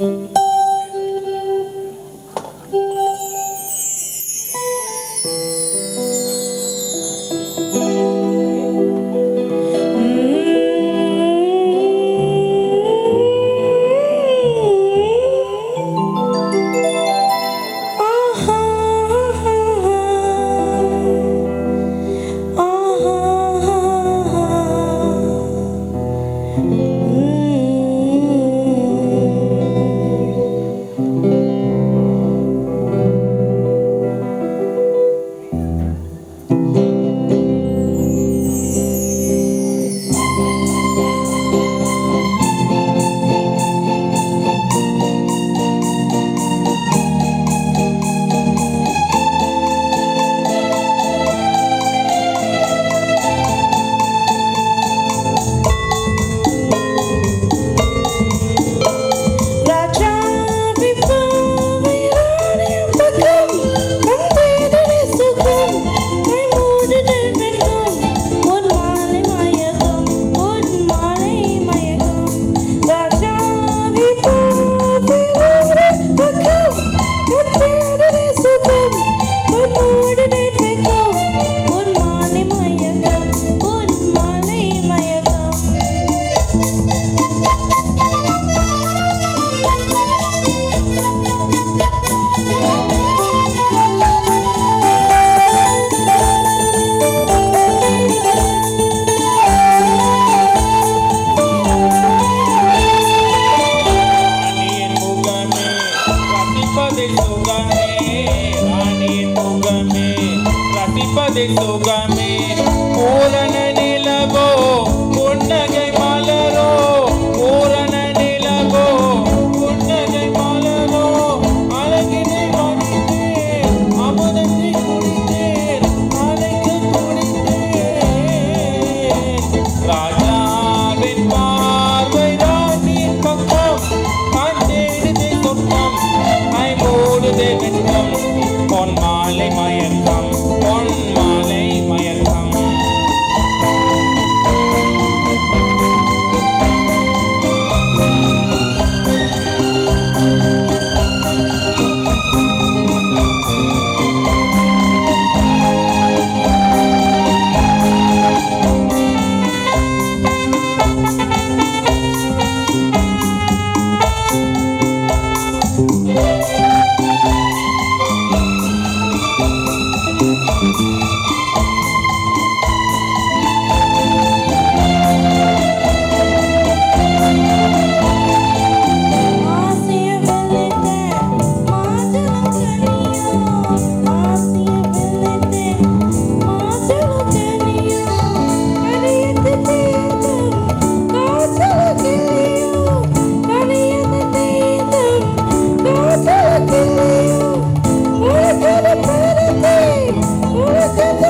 ராஜா పది సుగమే పూలన నిలబో ఉండగ Oh,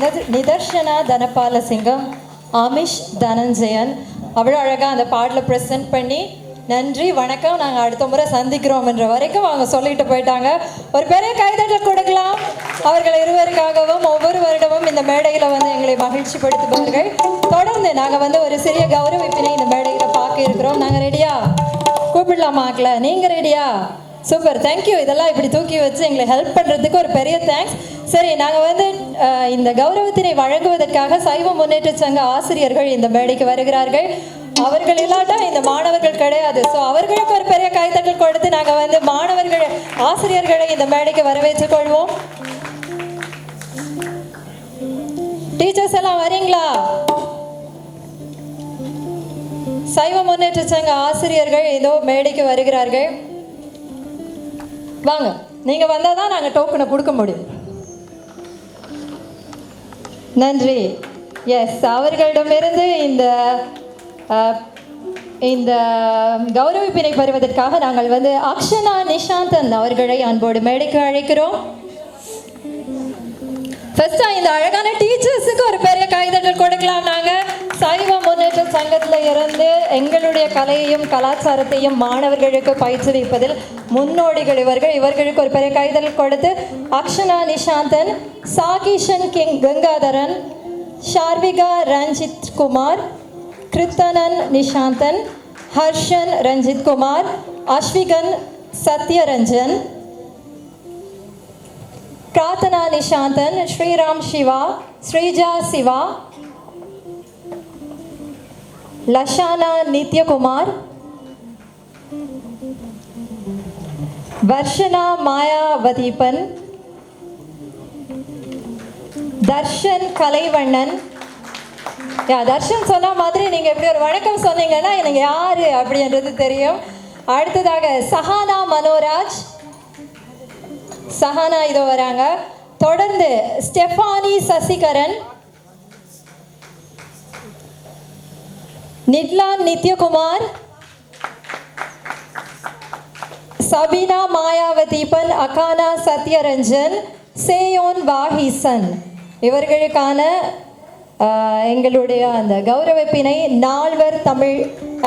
நிதர்ஷனா தனபால சிங்கம் ஆமிஷ் தனஞ்சயன் அவ்வளோ அழகாக அந்த பாடலை ப்ரெசென்ட் பண்ணி நன்றி வணக்கம் நாங்கள் அடுத்த முறை சந்திக்கிறோம் என்ற வரைக்கும் அவங்க சொல்லிட்டு போயிட்டாங்க. ஒரு பெரிய கைதட்டல் கொடுக்கலாம். அவர்கள் இருவருக்காகவும் ஒவ்வொரு வருடமும் இந்த மேடையில் வந்து எங்களை மகிழ்ச்சிப்படுத்துபவர்கள். தொடர்ந்து நாங்கள் வந்து ஒரு சிறிய கௌரவிப்பினை இந்த மேடையில் பார்க்க இருக்கிறோம். நாங்கள் ரெடியா கூப்பிடலாமாக்கல நீங்கள் ரெடியா சூப்பர் தேங்க்யூ இதெல்லாம் இப்படி தூக்கி வச்சு எங்களை ஹெல்ப் பண்ணுறதுக்கு ஒரு பெரிய தேங்க்ஸ் சரி நாங்கள் வந்து இந்த கௌரவத்தினை வழங்குவதற்காக சைவ முன்னேற்ற சங்க ஆசிரியர்கள் இந்த மேடைக்கு வருகிறார்கள். அவர்கள் இல்லாட்டா இந்த மாணவர்கள் கிடையாது. ஸோ அவர்களுக்கு ஒரு பெரிய கைத்தட்டல் கொடுத்து நாங்கள் வந்து மாணவர்கள் ஆசிரியர்களை இந்த மேடைக்கு வரவேற்றுக் கொள்வோம். டீச்சர்ஸ் எல்லாம் வரீங்களா? சைவ முன்னேற்ற சங்க ஆசிரியர்கள் இதோ மேடைக்கு வருகிறார்கள். வாங்க. நீங்க வந்தால் தான் நாங்கள் டோக்கனை கொடுக்க முடியும். நன்றி. எஸ் அவர்களிடமிருந்து இந்த இந்த கௌரவிப்பினை பெறுவதற்காக நாங்கள் வந்து அக்ஷனா நிஷாந்தன் அவர்களை அன்போடு மேடைக்கு அழைக்கிறோம். ஃபர்ஸ்டா இந்த அழகான டீச்சர்ஸுக்கு ஒரு பெரிய கைதட்டல் கொடுக்கலாம் நாங்கள் சைவ முன்னேற்ற சங்கத்தில் இருந்து எங்களுடைய கலையையும் கலாச்சாரத்தையும் மாணவர்களுக்கு பயிற்றுவிப்பதில் முன்னோடிகள் இவர்கள். இவர்களுக்கு ஒரு பெரிய கைதல் கொடுத்து அக்ஷனா நிஷாந்தன் சாகிஷன் கிங் கங்காதரன் ஷார்விகா ரஞ்சித் குமார் கிருத்தனன் நிஷாந்தன் ஹர்ஷன் ரஞ்சித் குமார் அஸ்விகன் சத்யரஞ்சன் பிரார்த்தனா நிஷாந்தன் ஸ்ரீராம் சிவா ஸ்ரீஜா சிவா லஷானா நித்யகுமார் வர்ஷனா மாயாவதீபன் தர்ஷன் கலைவண்ணன். யா தர்ஷன் சொன்ன மாதிரி நீங்கள் இப்படி ஒரு வணக்கம் சொன்னீங்கன்னா எனக்கு யார் அப்படின்றது தெரியும். அடுத்ததாக சஹானா மனோராஜ். சஹானா இதோ வராங்க. தொடர்ந்து ஸ்டெஃபானி சசிகரன். நிட்லான் நித்யகுமார் சபினா மாயாவதீபன் அகானா சத்யரஞ்சன் சேயோன் வாஹிசன். இவர்களுக்கான எங்களுடைய அந்த கௌரவிப்பினை நால்வர் தமிழ்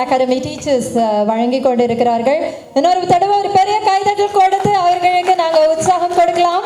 அகாடமி டீச்சர்ஸ் வழங்கி கொண்டிருக்கிறார்கள். இன்னொரு தடவை ஒரு பெரிய கைதட்டல் கொடுத்து அவர்களுக்கு நாங்கள் உற்சாகம் கொடுக்கலாம்.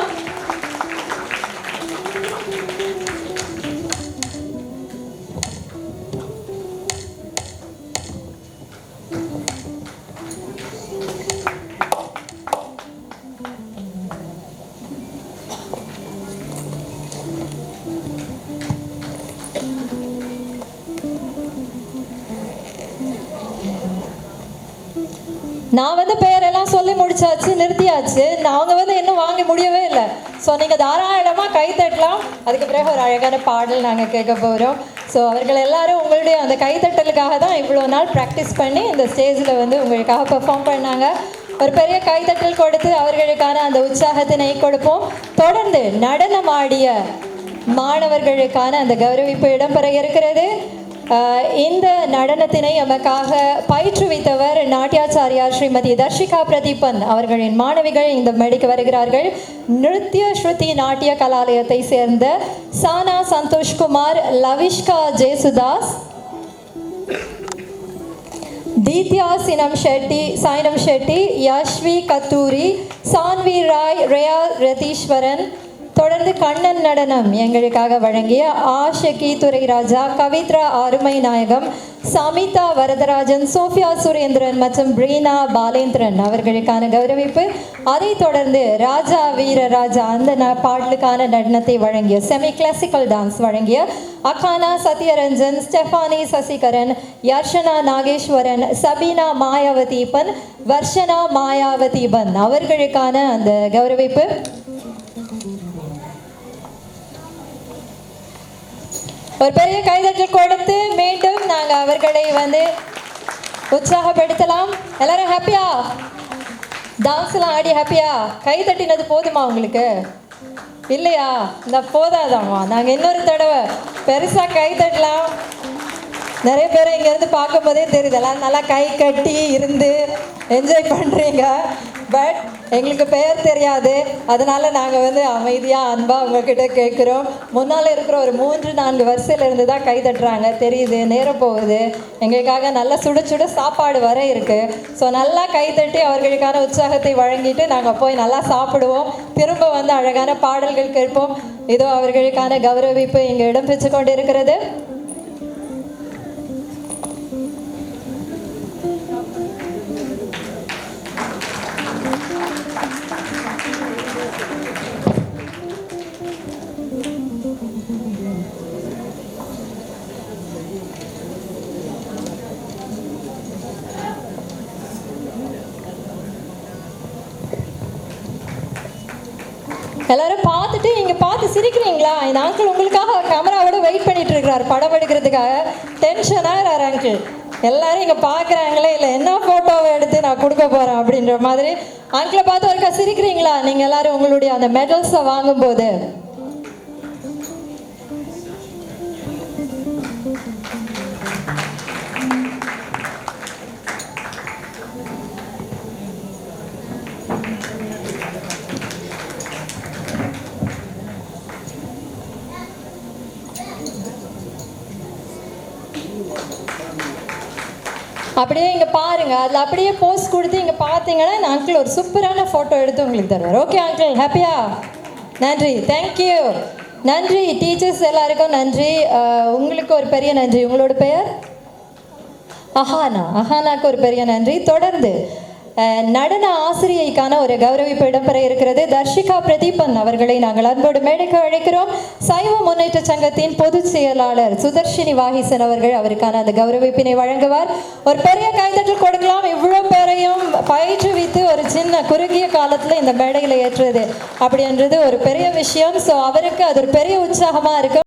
நான் வந்து பெயரெல்லாம் சொல்லி முடிச்சாச்சு நிறுத்தியாச்சு. நான் அவங்க வந்து இன்னும் வாங்கி முடியவே இல்லை. ஸோ நீங்கள் தாராளமாக கை தட்டலாம். அதுக்கு பிறகு ஒரு அழகான பாடல் நாங்கள் கேட்க போகிறோம் ஸோ அவர்கள் எல்லாரும் உங்களுடைய அந்த கைத்தட்டலுக்காக தான் இவ்வளோ நாள் ப்ராக்டிஸ் பண்ணி இந்த ஸ்டேஜில் வந்து உங்களுக்காக பெர்ஃபார்ம் பண்ணாங்க. ஒரு பெரிய கைத்தட்டல் கொடுத்து அவர்களுக்கான அந்த உற்சாகத்தினை கொடுப்போம். தொடர்ந்து நடனமாடிய மாணவர்களுக்கான அந்த கௌரவிப்பு இடம்பெற இருக்கிறது. இந்த நடனத்தினை நமக்காக பயிற்றுவித்தவர் நாட்டியாச்சாரியார் ஸ்ரீமதி தர்ஷிகா பிரதீபன் அவர்களின் மாணவிகள் இந்த மேடைக்கு வருகிறார்கள். நிருத்ய ஸ்ருதி நாட்டிய கலாலயத்தை சேர்ந்த சானா சந்தோஷ்குமார் லவிஷ்கா ஜேசுதாஸ் தீத்யா சினம் ஷெட்டி சைனம் ஷெட்டி யஷ்வி கத்தூரி சான்வி ராய் ரேயா ரதீஸ்வரன் தொடர்ந்து கண்ணன் நடனம் எங்களுக்காக வழங்கிய ஆஷகி துரைராஜா கவித்ரா அருமை நாயகம் சமிதா வரதராஜன் சோஃபியா சுரேந்திரன் மற்றும் பிரீனா பாலேந்திரன் அவர்களுக்கான கௌரவிப்பு. அதைத் தொடர்ந்து ராஜா வீரராஜா அந்த ந- பாடலுக்கான நடனத்தை வழங்கிய செமி கிளாசிக்கல் டான்ஸ் வழங்கிய அகானா சத்யரஞ்சன் ஸ்டெஃபானி சசிகரன் யர்ஷனா நாகேஸ்வரன் சபீனா மாயாவதீபன் வர்ஷனா மாயாவதீபன் அவர்களுக்கான அந்த கௌரவிப்பு. ஒரு பெரிய கைதட்டல் கொடுத்து மீண்டும் நாங்கள் அவர்களை வந்து உற்சாகப்படுத்தலாம். எல்லாரும் ஹாப்பியா டான்ஸ்லாம் ஆடி ஹாப்பியா கை தட்டினது போதுமா உங்களுக்கு? இல்லையா? இந்த போதாதாம்மா. நாங்கள் இன்னொரு தடவை பெருசாக கை தட்டலாம். நிறைய பேர் இங்கேருந்து பார்க்கும்போதே தெரியுது எல்லாம் நல்லா கை கட்டி இருந்து என்ஜாய் பண்ணுறீங்க பட் எங்களுக்கு பெயர் தெரியாது. அதனால நாங்கள் வந்து அமைதியாக அன்பாக உங்ககிட்ட கேட்குறோம் முன்னால் இருக்கிற ஒரு மூன்று நான்கு வரிசையிலேருந்து தான் கை தட்டுறாங்க. தெரியுது நேரம் போகுது. எங்களுக்காக நல்ல சுட சுட சாப்பாடு வர இருக்கு. ஸோ நல்லா கை தட்டி அவர்களுக்கான உற்சாகத்தை வழங்கிட்டு நாங்கள் போய் நல்லா சாப்பிடுவோம். திரும்ப வந்து அழகான பாடல்கள் கேட்போம். இதோ அவர்களுக்கான கௌரவிப்பு இங்கே இடம்பெற்று கொண்டு இருக்கிறது எல்லாரும் பார்த்துட்டு நீங்க பார்த்து சிரிக்கிறீங்களா? இந்த அங்கிள் உங்களுக்காக கேமராவோட வெயிட் பண்ணிட்டு இருக்கிறார். படம் எடுக்கிறதுக்காக. டென்ஷனாக இருக்கார் அங்கிள் எல்லாரும் இங்க பார்க்குறாங்களே இல்லை என்ன ஃபோட்டோவை எடுத்து நான் கொடுக்க போறேன் அப்படின்ற மாதிரி. அங்கிளை பார்த்து ஒருக்கா சிரிக்கிறீங்களா? நீங்க எல்லாரும் உங்களுடைய அந்த மெடல்ஸை வாங்கும்போது. அப்படியே இங்க பாருங்க. அதுல அப்படியே போஸ்ட் கொடுத்து இங்க பார்த்தீங்கன்னா இந்த அங்கிள் ஒரு சூப்பரான போட்டோ எடுத்து உங்களுக்கு தருவார். ஓகே அங்கிள் ஹாப்பியா நன்றி. தேங்க்யூ நன்றி. டீச்சர்ஸ் எல்லாருக்கும் நன்றி. உங்களுக்கு ஒரு பெரிய நன்றி. உங்களோட பெயர்? அஹானா. அஹானாக்கு ஒரு பெரிய நன்றி. தொடர்ந்து நடன ஆசிரியைக்கான ஒரு கௌரவிப்பு இடம்பெற இருக்கிறது. தர்ஷிகா பிரதீபன் அவர்களை நாங்கள் அன்போடு மேடைக்கு அழைக்கிறோம். சைவ முன்னேற்ற சங்கத்தின் பொதுச் செயலாளர் சுதர்ஷினி வாகிசன் அவர்கள் அவருக்கான அந்த கௌரவிப்பினை வழங்குவார். ஒரு பெரிய கைதட்டல் கொடுக்கலாம். இவ்வளோ பேரையும் பயிற்றுவித்து ஒரு சின்ன குறுகிய காலத்தில் இந்த மேடையில் ஏற்றுறது அப்படின்றது ஒரு பெரிய விஷயம். ஸோ அவருக்கு அது ஒரு பெரிய உற்சாகமாக இருக்கும்.